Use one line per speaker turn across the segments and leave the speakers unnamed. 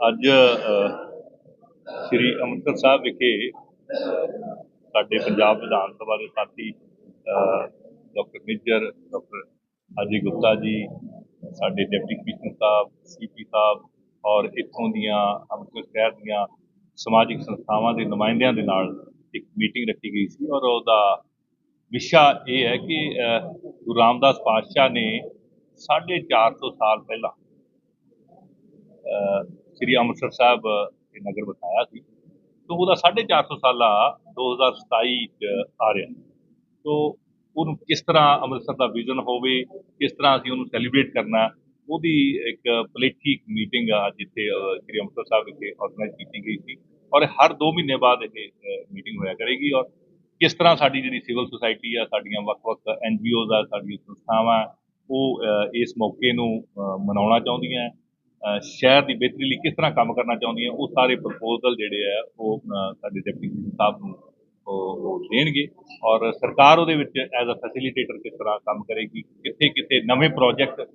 ਅੱਜ ਸ੍ਰੀ ਅੰਮ੍ਰਿਤਸਰ ਸਾਹਿਬ ਵਿਖੇ ਸਾਡੇ ਪੰਜਾਬ ਵਿਧਾਨ ਸਭਾ ਦੇ ਸਾਥੀ doctor major doctor Ajay Gupta ji, ਸਾਡੇ ਡਿਪਟੀ ਕਮਿਸ਼ਨਰ ਸਾਹਿਬ, ਸੀਪੀ ਸਾਹਿਬ ਔਰ ਇੱਥੋਂ ਦੀਆਂ ਅੰਮ੍ਰਿਤਸਰ ਸ਼ਹਿਰ ਦੀਆਂ ਸਮਾਜਿਕ ਸੰਸਥਾਵਾਂ ਦੇ ਨੁਮਾਇੰਦਿਆਂ ਦੇ ਨਾਲ ਇੱਕ ਮੀਟਿੰਗ ਰੱਖੀ ਗਈ ਸੀ ਔਰ ਉਹਦਾ ਵਿਸ਼ਾ ਇਹ ਹੈ ਕਿ ਗੁਰੂ ਰਾਮਦਾਸ ਪਾਤਸ਼ਾਹ ਨੇ 450 ਸਾਲ ਪਹਿਲਾਂ ਸ੍ਰੀ ਅੰਮ੍ਰਿਤਸਰ ਸਾਹਿਬ ਇਹ ਨਗਰ ਬਸਾਇਆ ਸੀ। ਤੋਂ ਉਹਦਾ 450 ਸਾਲਾ 2027 ਚ ਆ ਰਿਹਾ। ਤੋਂ ਉਹਨੂੰ ਕਿਸ ਤਰ੍ਹਾਂ ਅੰਮ੍ਰਿਤਸਰ ਦਾ ਵਿਜ਼ਨ ਹੋਵੇ, ਕਿਸ ਤਰ੍ਹਾਂ ਅਸੀਂ ਉਹਨੂੰ ਸੈਲੀਬ੍ਰੇਟ ਕਰਨਾ, ਉਹਦੀ ਇੱਕ ਪਲੇਠੀ ਮੀਟਿੰਗ ਆ, ਜਿੱਥੇ ਸ੍ਰੀ ਅੰਮ੍ਰਿਤਸਰ ਸਾਹਿਬ ਵਿਖੇ ਆਰਗੇਨਾਈਜ਼ ਕੀਤੀ ਗਈ ਸੀ। ਔਰ ਹਰ 2 ਮਹੀਨੇ ਬਾਅਦ ਇਹ ਮੀਟਿੰਗ ਹੋਇਆ ਕਰੇਗੀ। ਔਰ ਕਿਸ ਤਰ੍ਹਾਂ ਸਾਡੀ ਜਿਹੜੀ ਸਿਵਲ ਸੁਸਾਇਟੀ ਆ, ਸਾਡੀਆਂ ਵੱਖ-ਵੱਖ ਐਨਜੀਓਜ਼ ਆ, ਸਾਡੀਆਂ ਸੰਸਥਾਵਾਂ, ਉਹ ਇਸ ਮੌਕੇ ਨੂੰ ਮਨਾਉਣਾ ਚਾਹੁੰਦੀਆਂ। ਸ਼ਹਿਰ ਦੀ ਬਿਹਤਰੀ ਲਈ ਕਿਸ ਤਰ੍ਹਾਂ ਕੰਮ ਕਰਨਾ ਚਾਹੁੰਦੀ ਹੈ ਉਹ ਸਾਰੇ ਪ੍ਰਪੋਜ਼ਲ ਜਿਹੜੇ ਆ, ਉਹ ਸਾਡੇ ਡਿਪਟੀ ਕਮਿਸ਼ਨਰ ਸਾਹਿਬ ਨੂੰ ਉਹ ਦੇਣਗੇ ਔਰ ਸਰਕਾਰ ਉਹਦੇ ਵਿੱਚ ਐਜ਼ ਅ ਫੈਸਿਲਿਟੇਟਰ ਕਿਸ ਤਰ੍ਹਾਂ ਕੰਮ ਕਰੇਗੀ, ਕਿੱਥੇ ਕਿੱਥੇ ਨਵੇਂ ਪ੍ਰੋਜੈਕਟ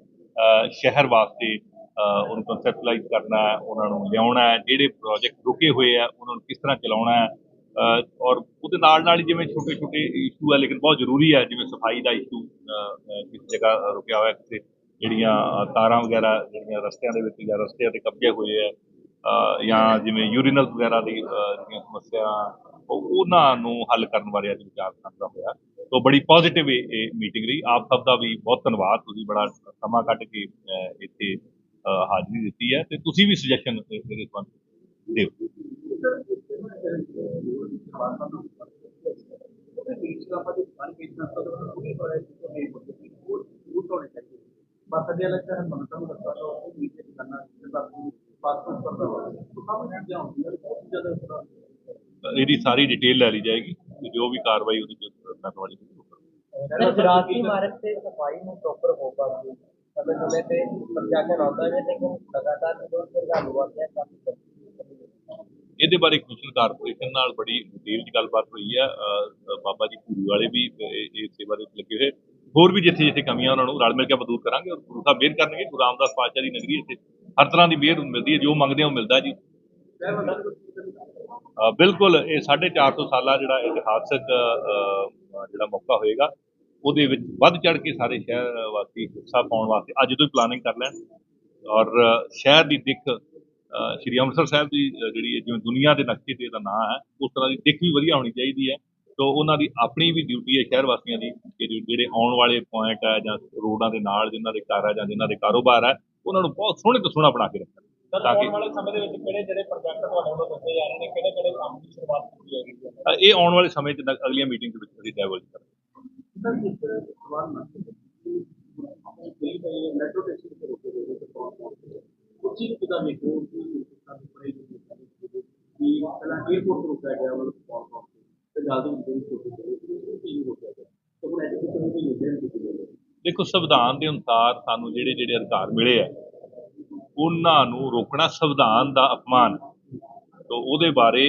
ਸ਼ਹਿਰ ਵਾਸਤੇ ਉਹਨੂੰ ਕਨਸੈਪਟਲਾਈਜ਼ ਕਰਨਾ ਉਹਨਾਂ ਨੂੰ ਲਿਆਉਣਾ ਜਿਹੜੇ ਪ੍ਰੋਜੈਕਟ ਰੁਕੇ ਹੋਏ ਆ, ਉਹਨਾਂ ਨੂੰ ਕਿਸ ਤਰ੍ਹਾਂ ਚਲਾਉਣਾ ਔਰ ਉਹਦੇ ਨਾਲ ਨਾਲ ਹੀ ਜਿਵੇਂ ਛੋਟੇ ਛੋਟੇ ਇਸ਼ੂ ਹੈ ਲੇਕਿਨ ਬਹੁਤ ਜ਼ਰੂਰੀ ਹੈ ਜਿਵੇਂ ਸਫ਼ਾਈ ਦਾ ਇਸ਼ੂ ਕਿਸੇ ਜਗ੍ਹਾ ਰੁਕਿਆ ਹੋਇਆ ਕਿਸੇ ਜਿਹੜੀਆਂ ਤਾਰਾਂ ਵਗੈਰਾ, ਜਿਹੜੀਆਂ ਰਸਤਿਆਂ ਦੇ ਵਿੱਚ ਜਾਂ ਰਸਤਿਆਂ ਤੇ ਕਬਜ਼ੇ ਹੋਏ ਆ ਜਾਂ ਜਿਵੇਂ ਯੂਰੀਨਲ ਵਗੈਰਾ ਦੀ ਜਿਹੜੀਆਂ ਸਮੱਸਿਆ ਉਹਨਾਂ ਨੂੰ ਹੱਲ ਕਰਨ ਬਾਰੇ ਅੱਜ ਵਿਚਾਰ ਸਾਂਝਾ ਹੋਇਆ। ਤੋਂ ਬੜੀ ਪੋਜ਼ਿਟਿਵ ਇਹ ਮੀਟਿੰਗ ਰਹੀ। ਆਪ ਸਭ ਦਾ ਵੀ ਬਹੁਤ ਧੰਨਵਾਦ। ਤੁਸੀਂ ਬੜਾ ਸਮਾਂ ਕੱਢ ਕੇ ਇੱਥੇ ਹਾਜ਼ਰੀ ਦਿੱਤੀ ਹੈ ਤੇ ਤੁਸੀਂ ਵੀ ਸੁਜੈਸ਼ਨ ਮੇਰੇ ਸੰਬੰਧ ਦਿਓ।
ਬਸ ਅੱਗੇ ਲੱਗਦਾ ਹੈ ਮਨਤਾ ਨੂੰ ਰੱਖਣਾ ਤਾਂ ਉਹ ਨੀਚੇ ਕਰਨਾ ਤੇ ਬਾਕੀ ਬਾਤ ਤੋਂ ਉੱਪਰ ਦਾ तो ਸਭ ਚੀਜ਼ਾਂ ਹੁੰਦੀਆਂ ਨੇ ਬਹੁਤ ਜ਼ਿਆਦਾ ਇਸ ਤਰ੍ਹਾਂ
ਇਹਦੀ ਸਾਰੀ ਡਿਟੇਲ ਲੈ ਲਈ ਜਾਏਗੀ ਜੋ ਵੀ ਕਾਰਵਾਈ ਉਹਦੇ ਚ ਕਰਨ ਵਾਲੀ ਹੋਵੇਗੀ
ਸਰ ਵਿਰਾਸਤੀ ਇਮਾਰਤ ਤੇ ਸਫ਼ਾਈ ਨੂੰ ਪ੍ਰੋਪਰ ਹੋ ਪਾਉਂਦੀ ਸਮੇਂ ਸਮੇਂ ਤੇ ਪ੍ਰਸ਼ਾਸਨ ਆਉਂਦਾ ਹੈ ਲੇਕਿਨ ਲਗਾਤਾਰ ਜਦੋਂ ਸੁਧਾਰ ਹੁਆ ਹੈ। ਕਾਫੀ
ਇਹਦੇ ਬਾਰੇ ਕਮਿਸ਼ਨ ਕਾਰਪੋਰੇਸ਼ਨ ਨਾਲ ਬੜੀ ਡਿਟੇਲ ਚ ਗੱਲਬਾਤ ਹੋਈ ਹੈ। ਬਾਬਾ ਜੀ ਭੂਰੀ ਵਾਲੇ ਵੀ ਇਹ ਇਹ ਸੇਵਾ ਦੇ ਵਿੱਚ ਲੱਗੇ ਹੋਏ। ਹੋਰ ਵੀ ਜਿੱਥੇ ਜਿੱਥੇ ਕਮੀਆਂ ਉਹਨਾਂ ਨੂੰ ਰਲ ਮਿਲ ਕੇ ਆਪਾਂ ਦੂਰ ਕਰਾਂਗੇ, ਔਰ ਗੁਰੂ ਸਾਹਿਬ ਮਿਹਰ ਕਰਨਗੇ, ਗੁਰੂ ਰਾਮਦਾਸ ਪਾਤਸ਼ਾਹ ਦੀ ਨਗਰੀ ਇੱਥੇ ਹਰ ਤਰ੍ਹਾਂ ਦੀ ਮਿਹਰ ਮਿਲਦੀ ਹੈ, ਜੋ ਮੰਗਦੇ ਆ ਉਹ ਮਿਲਦਾ ਜੀ। ਬਿਲਕੁਲ, ਇਹ 450 ਸਾਲਾ ਜਿਹੜਾ ਇਤਿਹਾਸਕ ਜਿਹੜਾ ਮੌਕਾ ਹੋਏਗਾ, ਉਹਦੇ ਵਿੱਚ ਵੱਧ ਚੜ ਕੇ ਸਾਰੇ ਸ਼ਹਿਰ ਵਾਸੀ ਹਿੱਸਾ ਪਾਉਣ ਵਾਸਤੇ ਅੱਜ ਤੋਂ ਹੀ ਪਲਾਨਿੰਗ ਕਰ ਲੈਣ। ਔਰ ਸ਼ਹਿਰ ਦੀ ਦਿੱਖ ਸ਼੍ਰੀ ਅੰਮ੍ਰਿਤਸਰ ਸਾਹਿਬ ਦੀ ਜਿਹੜੀ ਹੈ ਜਿਵੇਂ ਦੁਨੀਆ ਦੇ ਨਕਸ਼ੇ ਤੇ ਇਹਦਾ ਨਾਂ ਹੈ, ਉਸ ਤਰ੍ਹਾਂ ਦੀ ਦਿੱਖ ਵੀ ਵਧੀਆ ਹੋਣੀ ਚਾਹੀਦੀ ਹੈ। ਤੋਂ ਉਹਨਾਂ ਦੀ ਆਪਣੀ ਵੀ ਡਿਊਟੀ ਹੈ ਸ਼ਹਿਰ ਵਾਸੀਆਂ ਦੀ। ਕਿ ਜਿਹੜੇ ਆਉਣ ਵਾਲੇ ਪੁਆਇੰਟ ਹੈ ਜਾਂ ਰੋਡਾਂ ਦੇ ਨਾਲ ਜਿਨ੍ਹਾਂ ਦੇ ਘਰ ਜਾਂ ਜਿਨ੍ਹਾਂ ਦੇ ਕਾਰੋਬਾਰ ਹੈ ਉਹਨਾਂ ਨੂੰ ਬਹੁਤ ਸੋਹਣੇ ਤੋਂ ਸੋਹਣਾ ਬਣਾ ਕੇ ਰੱਖਣ। ਤਾਂ ਕਿ
ਵਾਲੇ ਸਮੇਂ ਦੇ ਵਿੱਚ ਕਿਹੜੇ ਜਿਹੜੇ ਪ੍ਰੋਜੈਕਟ ਤੁਹਾਡੇ ਵੱਲੋਂ ਦੱਸੇ ਜਾ ਰਹੇ ਨੇ ਕਿਹੜੇ ਕਿਹੜੇ ਕੰਮ ਦੀ ਸ਼ੁਰੂਆਤ ਕੀਤੀ ਜਾਏਗੀ?
ਇਹ ਆਉਣ ਵਾਲੇ ਸਮੇਂ 'ਚ ਅਗਲੀਆਂ ਮੀਟਿੰਗ ਦੇ ਵਿੱਚ ਅਸੀਂ ਡੈਵਲਪ ਕਰਾਂਗੇ।
ਸਰ ਇੱਕ ਸਵਾਲ ਨਾ ਕੋਈ ਨਹੀਂ ਮੈਟਰੋ ਟੈਕਸੀ ਤੇ ਰੋਕੇ ਗਏ ਤੇ ਕੁਝ ਹੀ ਕਿਦਾ ਦੇਖੋ ਕਿ ਐਜੂਕੇਸ਼ਨ ਦੀ ਗਈ
ਦੇਖੋ, ਸੰਵਿਧਾਨ ਦੇ ਅਨੁਸਾਰ ਸਾਨੂੰ ਜਿਹੜੇ ਜਿਹੜੇ ਅਧਿਕਾਰ ਮਿਲੇ ਆ, ਉਹਨਾਂ ਨੂੰ ਰੋਕਣਾ ਸੰਵਿਧਾਨ ਦਾ ਅਪਮਾਨ ਹੈ। ਉਹਦੇ ਬਾਰੇ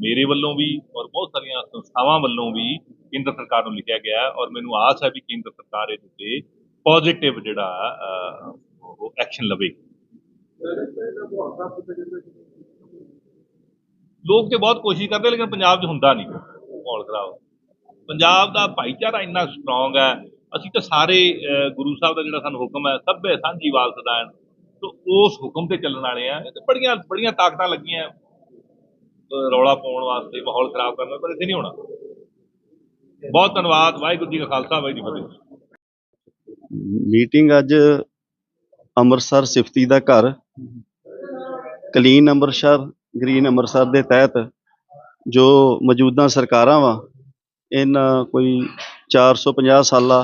ਮੇਰੇ ਵੱਲੋਂ ਵੀ ਔਰ ਬਹੁਤ ਸਾਰੀਆਂ ਸੰਸਥਾਵਾਂ ਵੱਲੋਂ ਵੀ ਕੇਂਦਰ ਸਰਕਾਰ ਨੂੰ ਲਿਖਿਆ ਗਿਆ ਔਰ ਮੈਨੂੰ ਆਸ ਹੈ ਵੀ ਕੇਂਦਰ ਸਰਕਾਰ ਇਹਦੇ ਤੇ ਪੋਜ਼ਿਟਿਵ ਜਿਹੜਾ ਉਹ ਐਕਸ਼ਨ ਲਵੇ। ਲੋਕ ਤੇ ਬਹੁਤ ਕੋਸ਼ਿਸ਼ ਕਰਦੇ, ਲੇਕਿਨ ਪੰਜਾਬ 'ਚ ਹੁੰਦਾ ਨਹੀਂ। ਮਾਹੌਲ ਖਰਾਬ। ਪੰਜਾਬ ਦਾ ਭਾਈਚਾਰਾ ਇੰਨਾ ਸਟਰੋਂਗ ਹੈ ਅਸੀਂ ਤਾਂ ਸਾਰੇ ਗੁਰੂ ਸਾਹਿਬ ਦਾ ਜਿਹੜਾ ਸਾਨੂੰ ਹੁਕਮ ਹੈ ਸਭੇ ਸਾਂਝੀ ਵਾਲ ਸਦਾਨ ਤੋ ਉਸ ਹੁਕਮ ਤੇ ਚੱਲਣ ਵਾਲੇ ਆ ਤੇ ਬੜੀਆਂ ਬੜੀਆਂ ਤਾਕਤਾਂ ਲੱਗੀਆਂ। ਰੌਲਾ ਪਾਉਣ ਵਾਸਤੇ ਮਾਹੌਲ ਖਰਾਬ ਕਰਨ ਵਾਸਤੇ, ਪਰ ਇੱਥੇ ਨਹੀਂ ਹੋਣਾ। ਬਹੁਤ ਧੰਨਵਾਦ। ਵਾਹਿਗੁਰੂ ਜੀ ਕਾ ਖਾਲਸਾ ਵਾਹਿਗੁਰੂ ਜੀ ਕੀ ਫਤਿਹ।
ਮੀਟਿੰਗ ਅੱਜ ਅੰਮ੍ਰਿਤਸਰ ਸਿਫਤੀ ਦਾ ਘਰ। ਕਲੀਨ ਅੰਮ੍ਰਿਤਸਰ ਗ੍ਰੀਨ ਅੰਮ੍ਰਿਤਸਰ ਦੇ ਤਹਿਤ ਜੋ ਮੌਜੂਦਾ ਸਰਕਾਰਾਂ ਵਾ ਇਹਨਾਂ ਕੋਈ 450 ਸਾਲਾ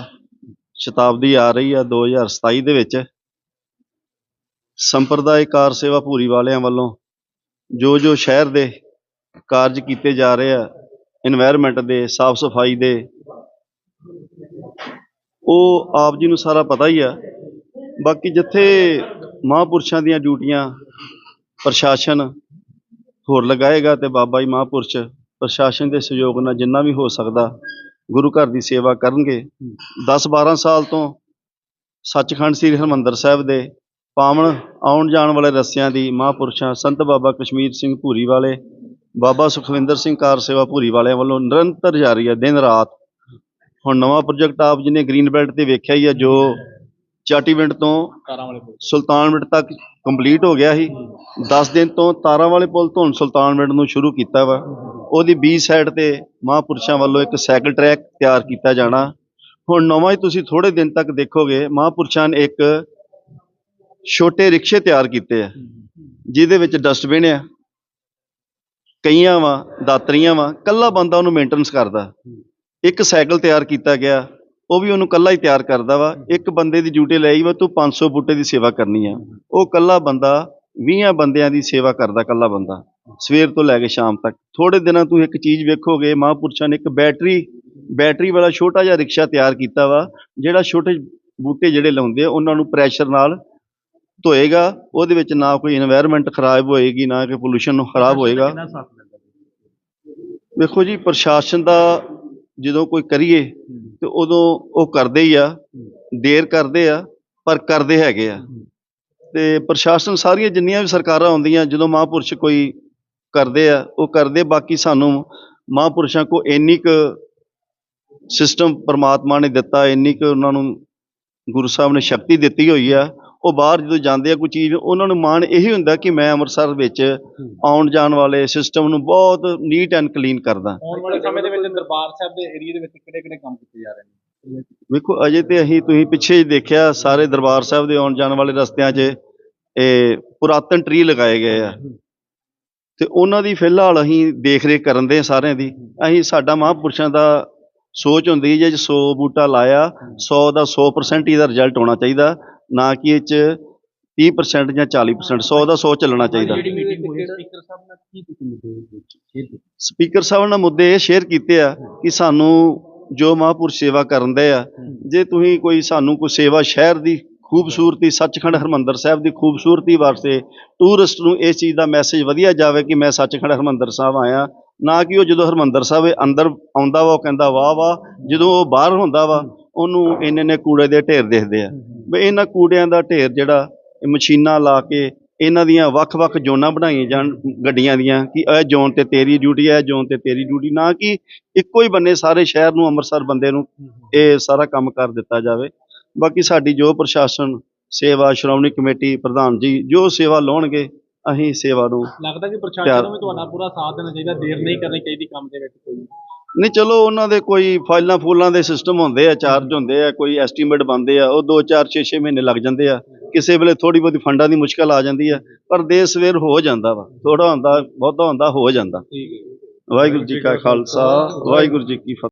ਸ਼ਤਾਬਦੀ ਆ ਰਹੀ ਆ 2027 ਦੇ ਵਿੱਚ। ਸੰਪਰਦਾਇਕ ਕਾਰ ਸੇਵਾ ਭੂਰੀ ਵਾਲਿਆਂ ਵੱਲੋਂ ਜੋ ਜੋ ਸ਼ਹਿਰ ਦੇ ਕਾਰਜ ਕੀਤੇ ਜਾ ਰਹੇ ਆ এনवायरमेंट ਦੇ ਸਾਫ਼ ਸਫ਼ਾਈ ਦੇ, ਉਹ ਆਪ ਜੀ ਨੂੰ ਸਾਰਾ ਪਤਾ ਹੀ ਆ। ਬਾਕੀ ਜਿੱਥੇ ਮਹਾਪੁਰਸ਼ਾਂ ਦੀਆਂ ਡਿਊਟੀਆਂ, ਪ੍ਰਸ਼ਾਸਨ ਹੋਰ ਲਗਾਏਗਾ ਤੇ ਬਾਬਾ ਜੀ ਮਹਾਪੁਰਸ਼ ਪ੍ਰਸ਼ਾਸਨ ਦੇ ਸਹਿਯੋਗ ਨਾਲ ਜਿੰਨਾ ਵੀ ਹੋ ਸਕਦਾ ਗੁਰੂ ਘਰ ਦੀ ਸੇਵਾ ਕਰਨਗੇ। 10 12 ਸਾਲ ਤੋਂ ਸੱਚਖੰਡ ਸ੍ਰੀ ਹਰਿਮੰਦਰ ਸਾਹਿਬ ਦੇ ਪਾਵਨ ਆਉਣ ਜਾਣ ਵਾਲੇ ਰਸਤਿਆਂ ਦੀ ਮਹਾਂਪੁਰਸ਼ਾਂ ਸੰਤ ਬਾਬਾ ਕਸ਼ਮੀਰ ਸਿੰਘ ਭੂਰੀ ਵਾਲੇ ਬਾਬਾ ਸੁਖਵਿੰਦਰ ਸਿੰਘ ਕਾਰ ਸੇਵਾ ਭੂਰੀ ਵਾਲਿਆਂ ਵੱਲੋਂ ਨਿਰੰਤਰ ਜਾਰੀ ਹੈ ਦਿਨ ਰਾਤ। ਹੁਣ ਨਵਾਂ ਪ੍ਰੋਜੈਕਟ ਆਪ ਜੀ ਨੇ ਗ੍ਰੀਨ ਬੈਲਟ ਤੇ ਵੇਖਿਆ ਹੀ ਹੈ ਜੋ ਚਾਟੀਵਿੰਡ ਤੋਂ
ਕੋਲ
ਸੁਲਤਾਨਵਿੰਡ ਤੱਕ ਕੰਪਲੀਟ ਹੋ ਗਿਆ ਸੀ। 10 ਦਿਨ ਤੋਂ ਤਾਰਾਂ ਵਾਲੇ ਪੁਲ ਤੋਂ ਸੁਲਤਾਨਵਿੰਡ ਨੂੰ ਸ਼ੁਰੂ ਕੀਤਾ ਵਾ। ਉਹਦੀ ਬੀ ਸਾਈਡ ਤੇ ਮਹਾਂਪੁਰਸ਼ਾਂ ਵੱਲੋਂ ਇੱਕ ਸਾਈਕਲ ਟਰੈਕ ਤਿਆਰ ਕੀਤਾ ਜਾਣਾ। ਹੁਣ ਨਵਾਂ ਹੀ ਤੁਸੀਂ ਥੋੜੇ ਦਿਨ ਤੱਕ ਦੇਖੋਗੇ, ਮਹਾਂਪੁਰਸ਼ਾਂ ਨੇ ਇੱਕ ਛੋਟੇ ਰਿਕਸ਼ੇ ਤਿਆਰ ਕੀਤੇ ਆ, ਜਿਹਦੇ ਵਿੱਚ ਡਸਟਬਿਨ ਆ, ਕਈਆਂ ਵਾ, ਦਾਤਰੀਆਂ ਵਾ, ਕੱਲਾ ਬੰਦਾ ਉਹਨੂੰ ਮੇਨਟੇਨੈਂਸ ਕਰਦਾ। ਇੱਕ ਸਾਈਕਲ ਤਿਆਰ ਕੀਤਾ ਗਿਆ, ਉਹ ਵੀ ਉਹਨੂੰ ਕੱਲਾ ਹੀ ਤਿਆਰ ਕਰਦਾ ਵਾ। ਇੱਕ ਬੰਦੇ ਦੀ ਡਿਊਟੀ ਲਈ ਵਾ, ਤੂੰ 500 ਬੂਟੇ ਦੀ ਸੇਵਾ ਕਰਨੀ ਆ। ਉਹ ਕੱਲਾ ਬੰਦਾ 20 ਬੰਦਿਆਂ ਦੀ ਸੇਵਾ ਕਰਦਾ ਕੱਲਾ ਬੰਦਾ। ਸਵੇਰ ਤੋਂ ਲੈ ਕੇ ਸ਼ਾਮ ਤੱਕ। ਥੋੜੇ ਦਿਨਾਂ ਤੋਂ ਇੱਕ ਚੀਜ਼ ਵੇਖੋਗੇ ਮਹਾਪੁਰਸ਼ਾਂ ਨੇ ਇੱਕ ਬੈਟਰੀ ਬੈਟਰੀ ਵਾਲਾ ਛੋਟਾ ਜਿਹਾ ਰਿਕਸ਼ਾ ਤਿਆਰ ਕੀਤਾ ਵਾ ਜਿਹੜਾ ਛੋਟੇ ਬੂਟੇ ਜਿਹੜੇ ਲਾਉਂਦੇ ਆ ਉਹਨਾਂ ਨੂੰ ਪ੍ਰੈਸ਼ਰ ਨਾਲ ਧੋਏਗਾ। ਉਹਦੇ ਵਿੱਚ ਨਾ ਕੋਈ এনवायरमेंट ਖਰਾਬ ਹੋਏਗੀ ਨਾ ਕਿ ਪੋਲੂਸ਼ਨ ਨੂੰ ਖਰਾਬ ਹੋਏਗਾ। ਵੇਖੋ ਜੀ ਪ੍ਰਸ਼ਾਸਨ ਦਾ ਜਦੋਂ ਕੋਈ ਕਰੀਏ ਤੇ ਉਦੋਂ ਉਹ ਕਰਦੇ ਹੀ ਆ ਦੇਰ ਕਰਦੇ ਆ ਪਰ ਕਰਦੇ ਹੈਗੇ ਆ। ਤੇ ਪ੍ਰਸ਼ਾਸਨ ਸਾਰੀਆਂ ਜਿੰਨੀਆਂ ਵੀ ਸਰਕਾਰਾਂ ਆਉਂਦੀਆਂ, ਜਦੋਂ ਮਹਾਂਪੁਰਸ਼ ਕੋਈ ਕਰਦੇ ਆ, ਉਹ ਕਰਦੇ, ਬਾਕੀ ਸਾਨੂੰ ਮਹਾਂਪੁਰਸ਼ਾਂ ਕੋ ਇੰਨੀ ਕੁ ਸਿਸਟਮ ਪਰਮਾਤਮਾ ਨੇ ਦਿੱਤਾ, ਇੰਨੀ ਕੁ ਉਹਨਾਂ ਨੂੰ ਗੁਰੂ ਸਾਹਿਬ ਨੇ ਸ਼ਕਤੀ ਦਿੱਤੀ ਹੋਈ ਆ, ਉਹ ਬਾਹਰ ਜਦੋਂ ਜਾਂਦੇ ਆ ਕੋਈ ਚੀਜ਼, ਉਹਨਾਂ ਨੂੰ ਮਾਣ ਇਹੀ ਹੁੰਦਾ ਕਿ ਮੈਂ ਅੰਮ੍ਰਿਤਸਰ ਵਿੱਚ ਆਉਣ ਜਾਣ ਵਾਲੇ ਸਿਸਟਮ ਨੂੰ ਬਹੁਤ ਨੀਟ ਐਂਡ ਕਲੀਨ ਕਰਦਾ।
ਆਉਣ ਵਾਲੇ ਸਮੇਂ ਦੇ ਵਿੱਚ ਦਰਬਾਰ ਸਾਹਿਬ ਦੇ ਏਰੀਆ ਦੇ ਵਿੱਚ ਕਿਹੜੇ ਕਿਹੜੇ ਕੰਮ ਕੀਤੇ ਜਾ ਰਹੇ ਨੇ?
ਵੇਖੋ ਅਜੇ ਤੇ ਅਸੀਂ ਤੁਸੀਂ ਪਿੱਛੇ ਹੀ ਦੇਖਿਆ ਸਾਰੇ ਦਰਬਾਰ ਸਾਹਿਬ ਦੇ ਆਉਣ ਜਾਣ ਵਾਲੇ ਰਸਤਿਆਂ 'ਚ ਇਹ ਪੁਰਾਤਨ ਟਰੀ ਲਗਾਏ ਗਏ ਆ। ਤੇ ਉਹਨਾਂ ਦੀ ਫਿਲਹਾਲ ਅਸੀਂ ਦੇਖ ਰੇਖ ਕਰਨ ਦੇ ਸਾਰਿਆਂ ਦੀ। ਅਸੀਂ ਸਾਡਾ ਮਹਾਂਪੁਰਸ਼ਾਂ ਦਾ ਸੋਚ ਹੁੰਦੀ ਜੇ 100 ਬੂਟਾ ਲਾਇਆ 100 ਦਾ 100% ਹੀ ਦਾ ਰਿਜ਼ਲਟ ਹੋਣਾ ਚਾਹੀਦਾ ਨਾ ਕਿ ਇਹ 'ਚ 30% ਜਾਂ 40% 100 ਦਾ 100 ਚੱਲਣਾ ਚਾਹੀਦਾ।
ਸਪੀਕਰ ਸਾਹਿਬ ਨਾਲ ਮੁੱਦੇ
ਇਹ ਸ਼ੇਅਰ ਕੀਤੇ ਆ ਕਿ ਸਾਨੂੰ ਜੋ ਮਹਾਂਪੁਰਸ਼ ਸੇਵਾ ਕਰਨ ਦੇ ਆ ਜੇ ਤੁਸੀਂ ਕੋਈ ਸਾਨੂੰ ਕੋਈ ਸੇਵਾ ਸ਼ਹਿਰ ਦੀ ਖੂਬਸੂਰਤੀ ਸੱਚਖੰਡ ਹਰਮੰਦਰ ਸਾਹਿਬ ਦੀ ਖੂਬਸੂਰਤੀ ਵਾਸਤੇ ਟੂਰਿਸਟ ਨੂੰ ਇਸ ਚੀਜ਼ ਦਾ ਮੈਸੇਜ ਵਧੀਆ ਜਾਵੇ ਕਿ ਮੈਂ ਸੱਚਖੰਡ ਹਰਮੰਦਰ ਸਾਹਿਬ ਆਇਆ ਨਾ ਕਿ ਉਹ ਜਦੋਂ ਹਰਮੰਦਰ ਸਾਹਿਬ ਦੇ ਅੰਦਰ ਆਉਂਦਾ ਵਾ ਉਹ ਕਹਿੰਦਾ ਵਾਹ ਵਾਹ ਜਦੋਂ ਉਹ ਬਾਹਰ ਹੁੰਦਾ ਵਾ ਉਹਨੂੰ ਇੰਨੇ ਨੇ ਕੂੜੇ ਦੇ ਢੇਰ ਦਿਖਦੇ ਆ। ਵੀ ਇਹਨਾਂ ਕੂੜਿਆਂ ਦਾ ਢੇਰ ਜਿਹੜਾ ਇਹ ਮਸ਼ੀਨਾਂ ਲਾ ਕੇ ਇਹਨਾਂ ਦੀਆਂ ਵੱਖ-ਵੱਖ ਜ਼ੋਨਾਂ ਬਣਾਈਆਂ ਜਾਣ ਗੱਡੀਆਂ ਦੀਆਂ ਕਿ ਇਹ ਜ਼ੋਨ ਤੇ ਤੇਰੀ ਡਿਊਟੀ ਹੈ ਇਹ ਜ਼ੋਨ ਤੇ ਤੇਰੀ ਡਿਊਟੀ ਨਾ ਕਿ ਇੱਕੋ ਹੀ ਬੰਨੇ ਸਾਰੇ ਸ਼ਹਿਰ ਨੂੰ ਅੰਮ੍ਰਿਤਸਰ ਬੰਦੇ ਨੂੰ ਇਹ ਸਾਰਾ ਕੰਮ ਕਰ ਦਿੱਤਾ ਜਾਵੇ। ਬਾਕੀ ਸਾਡੀ ਜੋ ਪ੍ਰਸ਼ਾਸਨ ਸੇਵਾ ਸ਼੍ਰੋਮਣੀ ਕਮੇਟੀ ਪ੍ਰਧਾਨ ਜੀ ਜੋ ਸੇਵਾ ਲਾਉਣਗੇ ਅਸੀਂ ਸੇਵਾ ਨੂੰ
ਲੱਗਦਾ ਕਿ ਪ੍ਰਸ਼ਾਸਨ ਨੂੰ ਵੀ ਤੁਹਾਡਾ ਪੂਰਾ ਸਾਥ ਦੇਣਾ ਚਾਹੀਦਾ ਦੇਰ ਨਹੀਂ ਕਰਨੀ ਚਾਹੀਦੀ ਕੰਮ ਦੇ ਵਿੱਚ ਕੋਈ।
ਨਹੀਂ ਚਲੋ ਉਹਨਾਂ ਦੇ ਕੋਈ ਫਾਈਲਾਂ ਫੂਲਾਂ ਦੇ ਸਿਸਟਮ ਹੁੰਦੇ ਆ ਚਾਰਜ ਹੁੰਦੇ ਆ ਕੋਈ ਐਸਟੀਮੇਟ ਬਣਦੇ ਆ ਉਹ 2 4 6 6 ਮਹੀਨੇ ਲੱਗ ਜਾਂਦੇ ਆ। ਕਿਸੇ ਵੇਲੇ ਥੋੜੀ ਬਹੁਤੀ ਫੰਡਾਂ ਦੀ ਮੁਸ਼ਕਲ ਆ ਜਾਂਦੀ ਆ ਪਰ ਦੇ ਸਵੇਰ ਹੋ ਜਾਂਦਾ ਵਾ ਥੋੜਾ ਹੁੰਦਾ ਬਹੁਤਾ ਹੁੰਦਾ ਹੋ ਜਾਂਦਾ।
ਠੀਕ ਹੈ
ਵਾਹਿਗੁਰੂ ਜੀ ਕਾ ਖਾਲਸਾ ਵਾਹਿਗੁਰੂ ਜੀ ਕੀ ਫਤਿਹ।